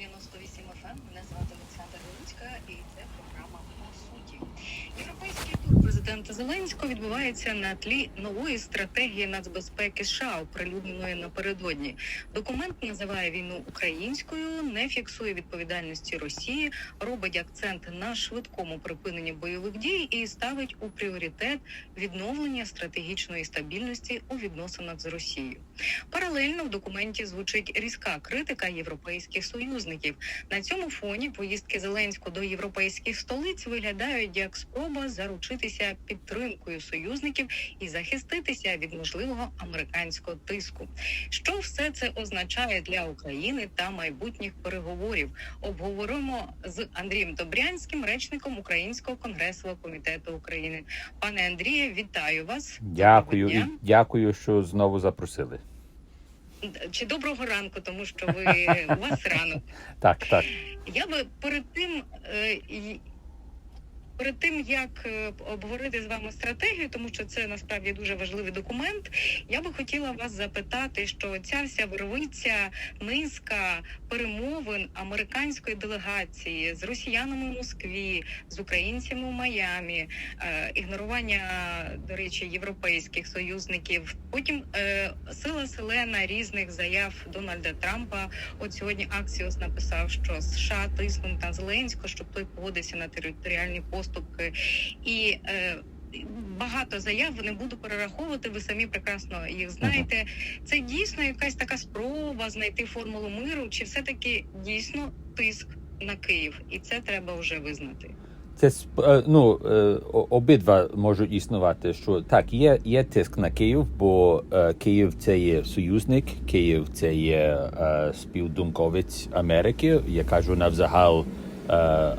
98 FM. Мене звати Олександра Луцька і це програма по суті. Європейський тур президента Зеленського відбувається на тлі нової стратегії нацбезпеки США, оприлюдненої напередодні. Документ називає війну українською, не фіксує відповідальності Росії, робить акцент на швидкому припиненні бойових дій і ставить у пріоритет відновлення стратегічної стабільності у відносинах з Росією. Паралельно в документі звучить різка критика європейських союзників. На цьому фоні поїздки Зеленського до європейських столиць виглядають як спроба заручитися підтримкою союзників і захиститися від можливого американського тиску. Що все це означає для України та майбутніх переговорів? Обговоримо з Андрієм Добрянським, речником Українського конгресового комітету України. Пане Андріє, вітаю вас. Дякую і дякую, що знову запросили. Чи доброго ранку, тому що ви у вас ранок. Так, так. Я би перед тим е, перед тим як е, обговорити з вами стратегію, тому що це насправді дуже важливий документ. Я би хотіла вас запитати, що ця вся вервиця низка перемовин американської делегації з росіянами в Москві, з українцями в Майамі, е, ігнорування до речі європейських союзників. Потім е, сила селена різних заяв Дональда Трампа. От сьогодні Аксіос написав, що США тиснуть на Зеленського, щоб той погодився на територіальні поступки і. Е, Багато заяв не буду перераховувати. Ви самі прекрасно їх знаєте. Це дійсно якась така спроба знайти формулу миру, чи все таки дійсно тиск на Київ, і це треба вже визнати. Це е, ну е, обидва можуть існувати. Що так, є, є тиск на Київ, бо Київ це є союзник, Київ це є співдумковець Америки. Я кажу навзагал е,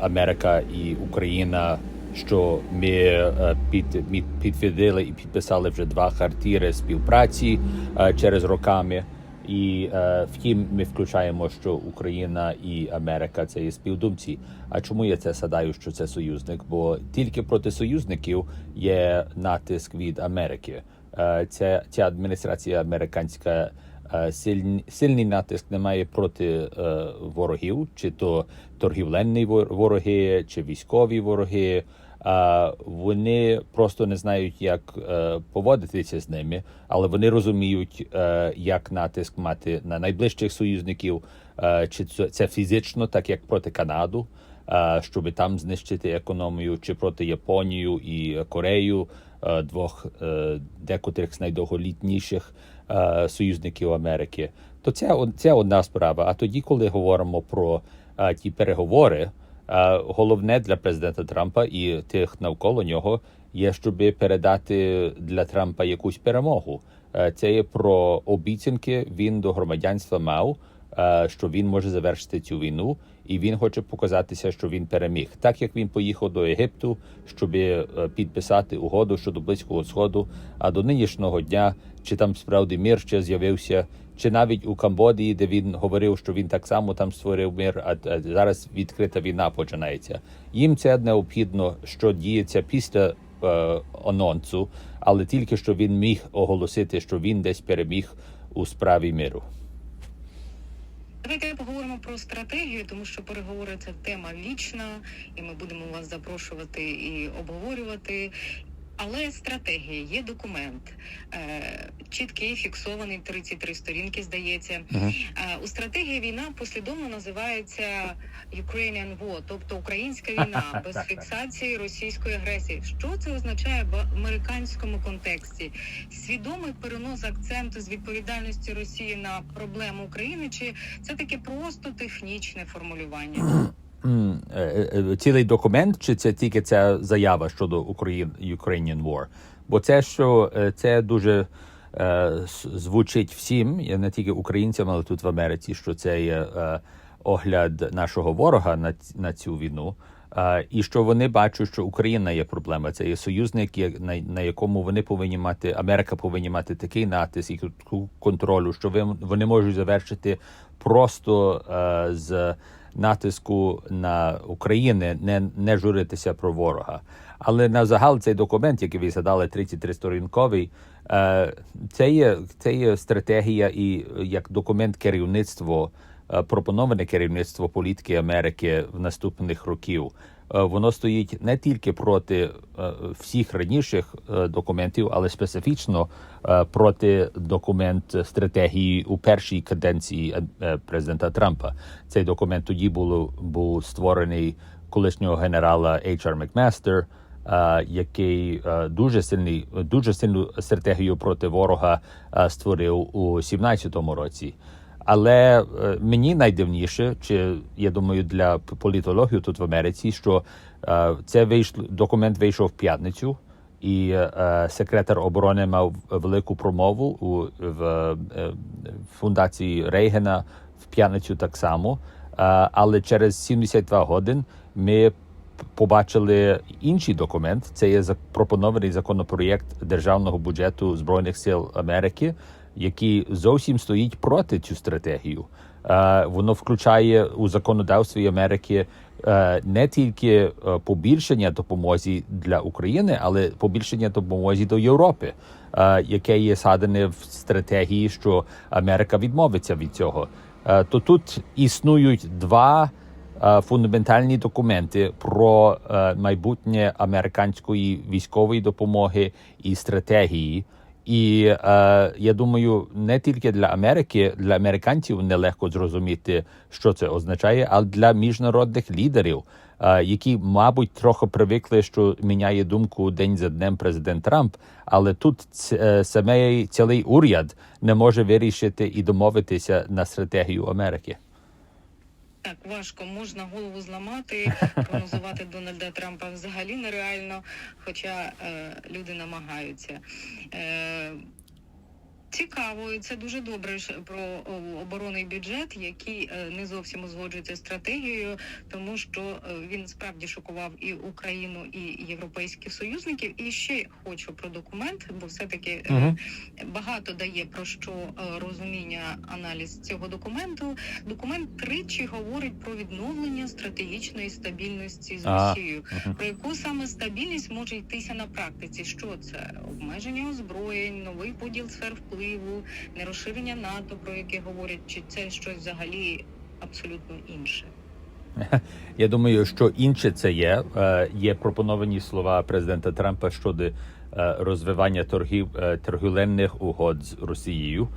Америка і Україна. Що ми е, під, підтвердили і підписали вже два хартіри співпраці е, через роками. І е, втім, ми включаємо, що Україна і Америка це є співдумці. А чому я це садаю, що це союзник? Бо тільки проти союзників є натиск від Америки. Е, ця, адміністрація американська е, сильний, сильний натиск немає проти е, ворогів, чи то торгівленні вороги, чи військові вороги. А вони просто не знають, як е, поводитися з ними, але вони розуміють, е, як натиск мати на найближчих союзників, е, чи це, фізично, так як проти Канаду, е, щоб там знищити економію, чи проти Японію і Корею, е, двох е, декотрих з найдовголітніших е, союзників Америки. То це, це одна справа. А тоді, коли говоримо про е, ті переговори. Е, Головне для президента Трампа і тих навколо нього є, щоб передати для Трампа якусь перемогу. Е, Це є про обіцянки. Він до громадянства мав, що він може завершити цю війну, і він хоче показатися, що він переміг. Так як він поїхав до Єгипту, щоб е, підписати угоду щодо близького сходу. А до нинішнього дня чи там справді мир ще з'явився, чи навіть у Камбодії, де він говорив, що він так само там створив мир, а зараз відкрита війна починається. Їм це необхідно, що діється після е, анонсу, але тільки що він міг оголосити, що він десь переміг у справі миру. Давайте поговоримо про стратегію, тому що переговори це тема вічна, і ми будемо вас запрошувати і обговорювати. Але стратегія є документ, е, чіткий, фіксований 33 сторінки, здається. Мгм. Е, у стратегії війна послідовно називається Ukrainian War, тобто українська війна без фіксації російської агресії. Що це означає в американському контексті? Свідомий перенос акценту з відповідальності Росії на проблему України, чи це таки просто технічне формулювання? Е, е, Цілий документ, чи це тільки ця заява щодо Україн Ukrainian War? Бо це що е, це дуже звучить всім, і не тільки українцям, але тут в Америці, що це є огляд нашого ворога на, на цю війну. Е, і що вони бачать, що Україна є проблема. Це є союзник, на, на якому вони повинні мати Америка повинні мати такий натиск і контролю, що ви, вони можуть завершити просто е, з натиску на Україну, не, не журитися про ворога. Але на загал цей документ, який ви згадали, 33 сторінковий, е, це є, це є стратегія і як документ керівництва е, пропоноване керівництво політики Америки в наступних років. Е, Воно стоїть не тільки проти е, всіх раніших е, документів, але специфічно проти документ стратегії у першій каденції президента Трампа. Цей документ тоді було був створений колишнього генерала H.R. Макмастер, який дуже сильний, дуже сильну стратегію проти ворога створив у 17-му році. Але е, мені найдивніше, чи я думаю, для п- політологів тут в Америці, що е, це вийшло документ вийшов в п'ятницю, і е, секретар оборони мав велику промову у в фундації Рейгена в п'ятницю так само. Але через 72 годин ми побачили інший документ. Це є запропонований законопроєкт державного бюджету збройних сил Америки, який зовсім стоїть проти цю стратегію. Е, воно включає у законодавстві Америки е, не тільки е, побільшення допомоги для України, але побільшення допомоги до Європи, яке є садане в стратегії, що Америка відмовиться від цього. То тут існують два фундаментальні документи про майбутнє американської військової допомоги і стратегії. І е, я думаю, не тільки для Америки, для американців нелегко зрозуміти, що це означає, але для міжнародних лідерів, е, які, мабуть, трохи привикли, що міняє думку день за днем президент Трамп. Але тут е, саме цілий уряд не може вирішити і домовитися на стратегію Америки. Так, важко можна голову зламати, прогнозувати Дональда Трампа взагалі нереально, хоча е, люди намагаються. Е, Цікаво, і це дуже добре про оборонний бюджет, який е, не зовсім узгоджується стратегією, тому що е, він справді шокував і Україну, і європейських союзників. І ще хочу про документ, бо все таки Мгм. багато дає про що е, розуміння аналіз цього документу. Документ тричі говорить про відновлення стратегічної стабільності з. Росією. Мгм. Про яку саме стабільність може йтися на практиці? Що це обмеження озброєнь, новий поділ сфер впливу, нерозширення НАТО, про яке говорять, чи це щось взагалі абсолютно інше? Я думаю, що інше це є. Е, Є пропоновані слова президента Трампа щодо е, розвивання торгів е, торгівельних угод з Росією.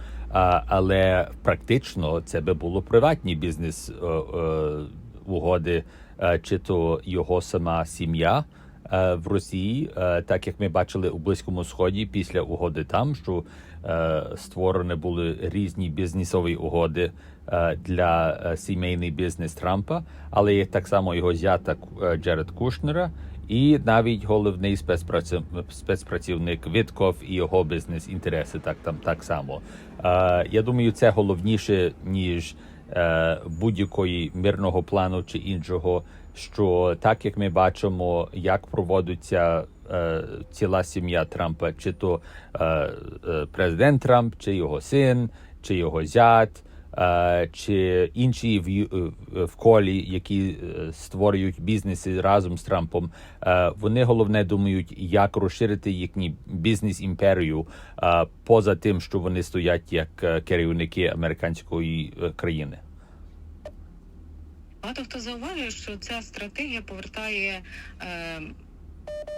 Але практично це би було приватні бізнес угоди, чи то його сама сім'я. В Росії, так як ми бачили у Близькому Сході після угоди там, що створені були різні бізнесові угоди е, для е, сімейний бізнес Трампа, але є так само його зята е, Джеред Кушнера, і навіть головний спецпрацівник Вітков і його бізнес-інтереси так там так само. Е, Я думаю, це головніше ніж е, будь-якої мирного плану чи іншого. Що так як ми бачимо, як проводиться е, ціла сім'я Трампа, чи то е, е, президент Трамп, чи його син, чи його зять, е, чи інші в, е, колі, які е, створюють бізнеси разом з Трампом, е, вони головне думають, як розширити їхній бізнес імперію е, поза тим, що вони стоять як е, керівники американської е, країни. Багато хто зауважує, що ця стратегія повертає е,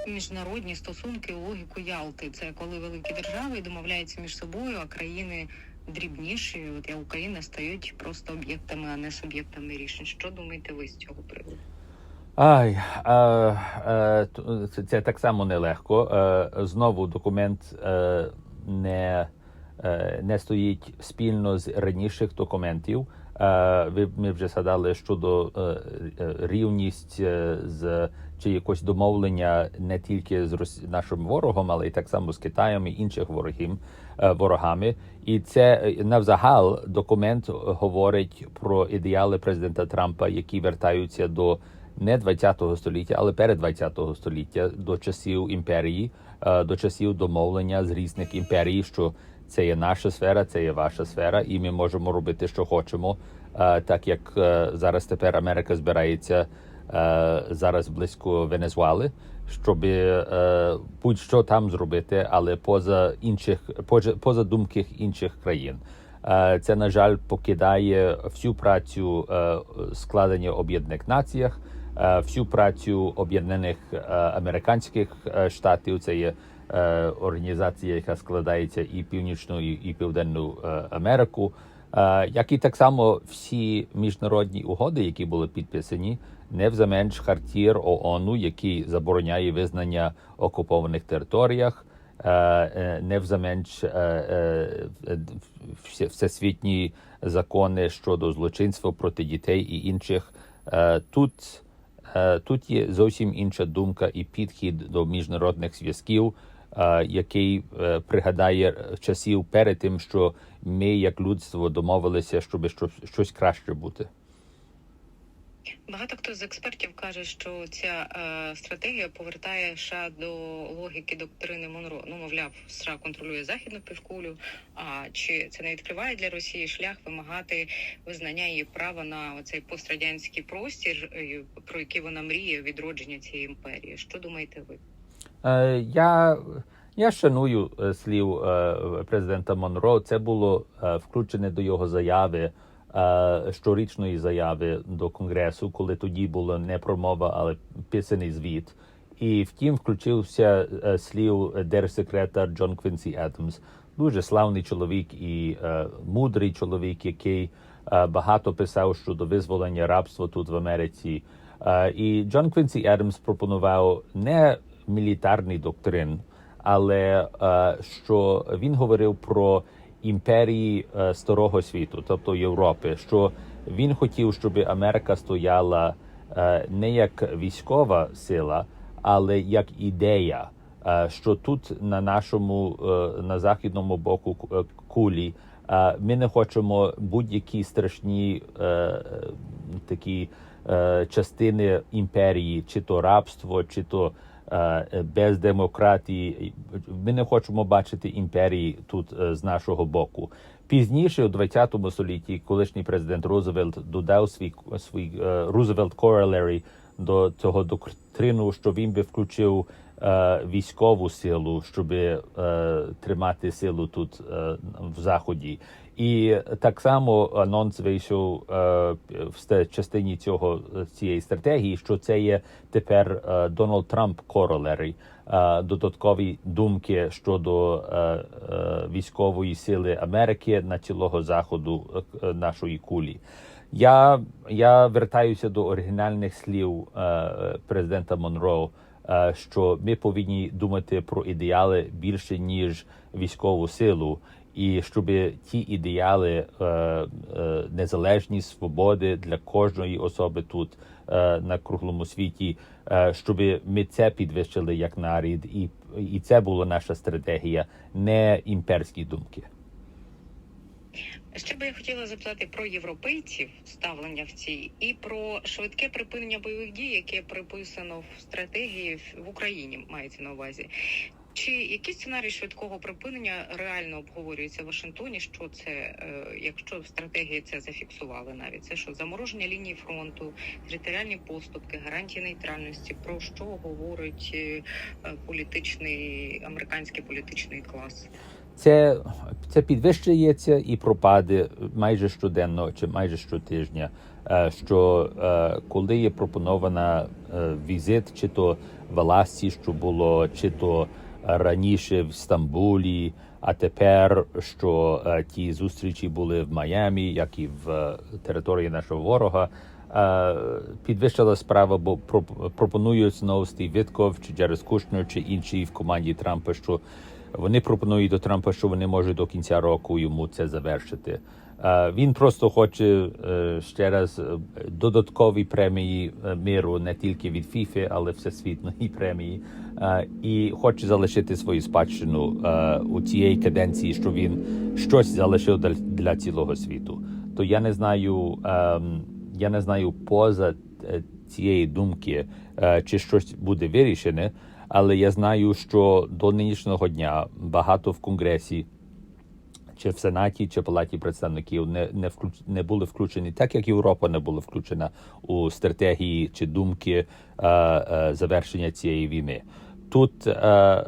міжнародні стосунки логіку Ялти. Це коли великі держави домовляються між собою, а країни дрібніші, от як Україна, стають просто об'єктами, а не суб'єктами рішень. Що думаєте ви з цього приводу? Ай, е, е, це так само нелегко. Е, знову документ е, не, е, не стоїть спільно з раніших документів. Е, ви ми вже згадали щодо е, е, рівність з чи якось домовлення не тільки з нашим ворогом, але й так само з Китаєм і інших ворогів, ворогами. І це навзагал документ говорить про ідеали президента Трампа, які вертаються до не 20-го століття, але перед 20-го століття до часів імперії, до часів домовлення з різних імперій, що це є наша сфера, це є ваша сфера, і ми можемо робити, що хочемо. Так як е, зараз тепер Америка збирається е, зараз близько Венесуели, щоб е, будь-що там зробити, але поза інших поза, поза думки інших країн. Це, на жаль, покидає всю працю складення Об'єднаних Націях, всю працю Об'єднаних Американських Штатів. Це є організація, яка складається і Північну, і, і Південну е, Америку. Е, Як і так само всі міжнародні угоди, які були підписані, не взаменш хартір ООН, який забороняє визнання окупованих територіях, е, е, не взаменш е, е, е, всі- всесвітні закони щодо злочинства проти дітей і інших. Е, Тут Е, Тут є зовсім інша думка і підхід до міжнародних зв'язків, е, який е, пригадає часів перед тим, що ми, як людство, домовилися, щоб щось, щось краще бути. Багато хто з експертів каже, що ця е, стратегія повертає США до логіки доктрини Монро. Ну, мовляв, США контролює західну півкулю. А чи це не відкриває для Росії шлях вимагати визнання її права на оцей пострадянський простір, е, про який вона мріє відродження цієї імперії? Що думаєте ви? Е, Я, я шаную е, слів е, президента Монро. Це було включене до його заяви, щорічної заяви до Конгресу, коли тоді була не промова, але писаний звіт. І втім, включився слів держсекретар Джон Квінсі Адамс. Дуже славний чоловік і мудрий чоловік, який багато писав щодо визволення рабства тут в Америці. І Джон Квінсі Адамс пропонував не мілітарний доктрин, але е, що він говорив про імперії е, старого світу, тобто Європи, що він хотів, щоб Америка стояла е, не як військова сила, але як ідея. Що тут на нашому на західному боку ку- кулі ми не хочемо будь-які страшні такі частини імперії, чи то рабство, чи то без демократії. Ми не хочемо бачити імперії тут е, з нашого боку. Пізніше, у 20 столітті, колишній президент Рузвельт додав свій свій е, Рузвельт Corollary до цього доктрину, що він би включив е, військову силу, щоб е, тримати силу тут е, в заході. І так само анонс вийшов е, в частині цього е, цієї стратегії, що це є тепер е, Дональд Трамп королери, додаткові думки щодо військової сили Америки на цілого заходу нашої кулі. Я, я вертаюся до оригінальних слів президента Монро, що ми повинні думати про ідеали більше ніж військову силу, і щоб ті ідеали е, е, незалежність, свободи для кожної особи тут е, на круглому світі, щоб ми це підвищили як нарід, і, і це була наша стратегія, не імперські думки. Ще би я хотіла запитати про європейців ставлення в цій і про швидке припинення бойових дій, яке приписано в стратегії в Україні, мається на увазі. Чи який сценарій швидкого припинення реально обговорюється в Вашингтоні? Що це, е, якщо в стратегії це зафіксували навіть це що замороження лінії фронту, територіальні поступки, гарантії нейтральності? Про що говорить е, е, політичний американський політичний клас? Це, це підвищується і пропаде майже щоденно чи майже щотижня. Що коли є пропонована візит, чи то в Аласці, що було, чи то раніше в Стамбулі, а тепер що е, ті зустрічі були в Майамі, як і в е, території нашого ворога. е, Підвищила справа, бо проп- пропонують знову Стів Вітков, чи Джерес Кушнер, чи інші в команді Трампа, що вони пропонують до Трампа, що вони можуть до кінця року йому це завершити. Він просто хоче е, ще раз е, додаткові премії е, миру не тільки від ФІФІ, але всесвітньої премії, і хоче залишити свою спадщину у цієї каденції, що він щось залишив для- цілого світу. То я не знаю, ем, я не знаю поза цієї думки, чи щось буде вирішене. Але я знаю, що до нинішнього дня багато в конгресі, чи в сенаті, чи палаті представників не не включ, не були включені, так як Європа не була включена у стратегії чи думки е, е, завершення цієї війни. Тут, е,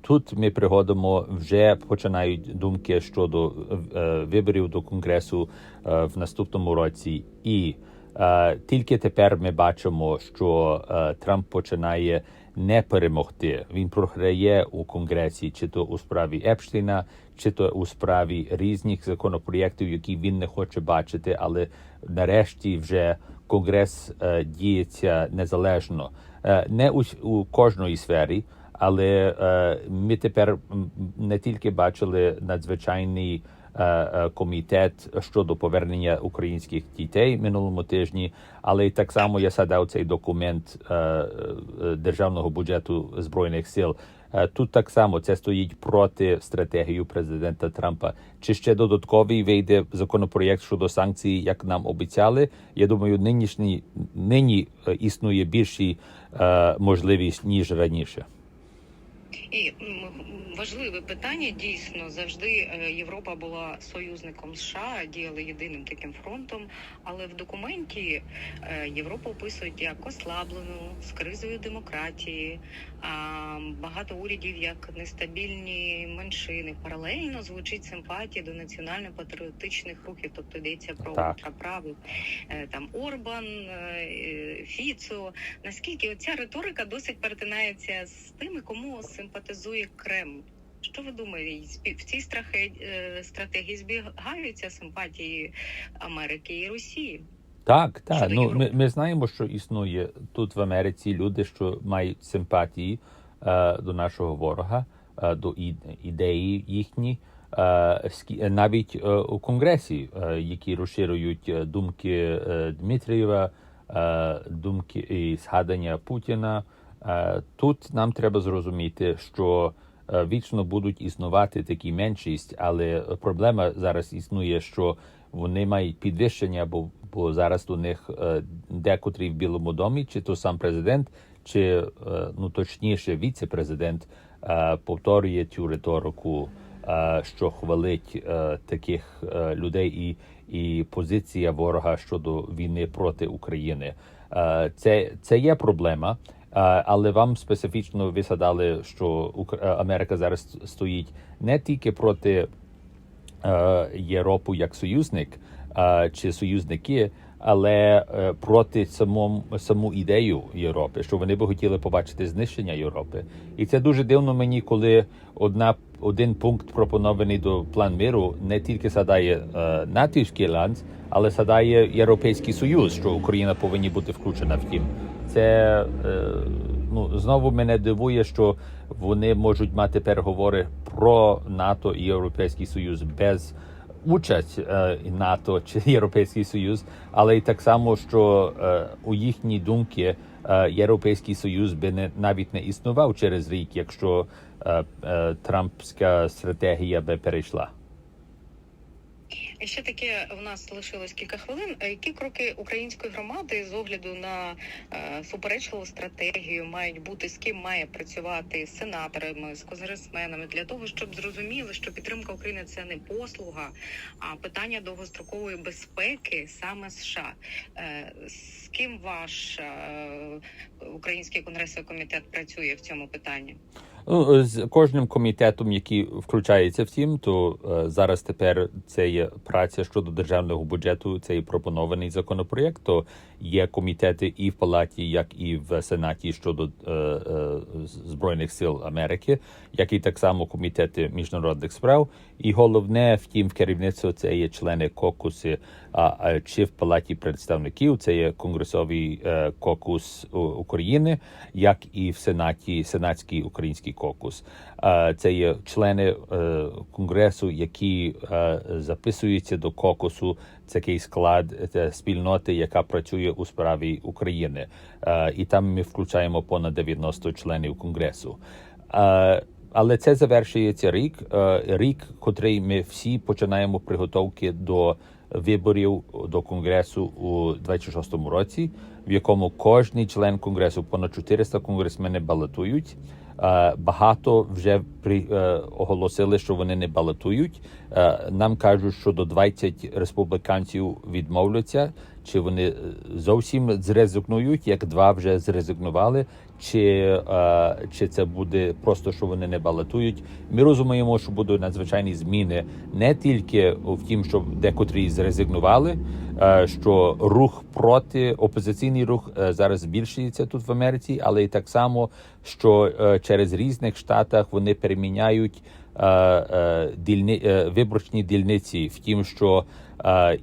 тут ми приходимо, вже починають думки щодо е, виборів до конгресу е, в наступному році, і е, тільки тепер ми бачимо, що е, Трамп починає не перемогти. Він програє у конгресі, чи то у справі Епштейна, чи то у справі різних законопроєктів, які він не хоче бачити, але нарешті вже конгрес е, діється незалежно, Е, не у, у кожної сфері. Але е, ми тепер не тільки бачили надзвичайний е, е, комітет щодо повернення українських дітей минулому тижні, але й так само я садав цей документ е, е, державного бюджету збройних сил. Е, Тут так само це стоїть проти стратегії президента Трампа. Чи ще додатковий вийде законопроєкт щодо санкцій, як нам обіцяли? Я думаю, нинішній нині е, існує більші е, можливість ніж раніше. І важливе питання дійсно завжди е, Європа була союзником США, діяли єдиним таким фронтом. Але в документі Європу описують як ослаблену з кризою демократії. А багато урядів як нестабільні меншини. Паралельно звучить симпатія до національно-патріотичних рухів, тобто йдеться про Так. ультраправих е, там Орбан, е, Фіцо. Наскільки оця риторика досить перетинається з тими, кому симпатизує Кремль? Що ви думаєте, в цій страхе- е, стратегії збігаються симпатії Америки і Росії? Так, так. Ну ми, ми знаємо, що існує тут в Америці люди, що мають симпатії е, до нашого ворога, е, до і, ідеї їхні, е, навіть е, у конгресі, е, які розширюють е, думки е, Дмитрієва, е, думки і згадання Путіна. Е, тут нам треба зрозуміти, що е, вічно будуть існувати такі меншість, але проблема зараз існує, що вони мають підвищення, бо, бо зараз до них е, декотрі в Білому домі, чи то сам президент, чи е, ну точніше віце-президент е, повторює цю риторику, що хвалить таких людей і, і позиція ворога щодо війни проти України. Це, це є проблема. Але вам специфічно ви згадали, що Америка зараз стоїть не тільки проти Європу як союзник е, чи союзники, але е, проти самому саму ідею Європи, що вони би хотіли побачити знищення Європи. І це дуже дивно мені, коли одна один пункт пропонований до план миру не тільки садає е, натівський ланц, але садає Європейський Союз, що Україна повинна бути включена в тім. Це е, ну знову мене дивує, що вони можуть мати переговори про НАТО і Європейський Союз без участь е, НАТО чи Європейський Союз, але й так само, що е, у їхній думки е, Європейський Союз би не навіть не існував через рік, якщо Трампська стратегія би перейшла. Ще таке у нас лишилось кілька хвилин. Які кроки української громади з огляду на е, суперечливу стратегію мають бути з ким має працювати з сенаторами, з конгресменами для того, щоб зрозуміли, що підтримка України це не послуга, а питання довгострокової безпеки саме США. Е, з ким ваш е, український конгресовий комітет працює в цьому питанні? Ну, з кожним комітетом, який включається в тім, то е, зараз тепер це є праця щодо державного бюджету. Це є пропонований законопроєкт. То є комітети і в палаті, як і в сенаті щодо е, е, збройних сил Америки, як і так само комітети міжнародних справ. І головне, втім, в керівництво це є члени кокуси, а, чи в палаті представників це є конгресовий е, кокус України, як і в сенаті сенатський український кокус. Це є члени е, конгресу, які е, записуються до кокусу. Такий склад спільноти, яка працює у справі України, і там ми включаємо понад 90 членів конгресу. Але це завершується рік, е, рік, котрий ми всі починаємо приготовки до виборів до конгресу у 26-му році, в якому кожний член конгресу, понад 400 конгресмени балотують. Е, Багато вже при е, оголосили, що вони не балотують. Нам кажуть, що до 20 республіканців відмовляться чи вони зовсім зрезигнують, як два вже зрезигнували, чи, е, чи це буде просто, що вони не балотують. Ми розуміємо, що будуть надзвичайні зміни не тільки в тім, що декотрі зрезигнували, е, що рух проти опозиційний рух е, зараз збільшується тут в Америці, але і так само, що е, через різних штатах вони переміняють е, е, дільни, е, виборчні дільниці в тім, що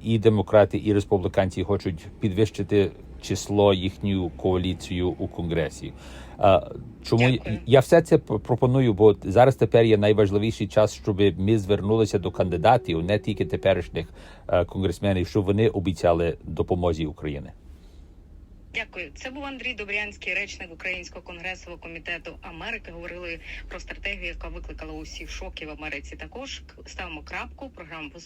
і демократи, і республіканці хочуть підвищити число їхню коаліцію у конгресі. Чому Дякую. я все це пропоную? Бо зараз тепер є найважливіший час, щоб ми звернулися до кандидатів, не тільки теперішніх е, конгресменів, що вони обіцяли допомозі Україні. Дякую. Це був Андрій Добрянський, речник Українського конгресового комітету Америки. Говорили про стратегію, яка викликала усіх шоки в Америці. Також ставимо крапку. Програму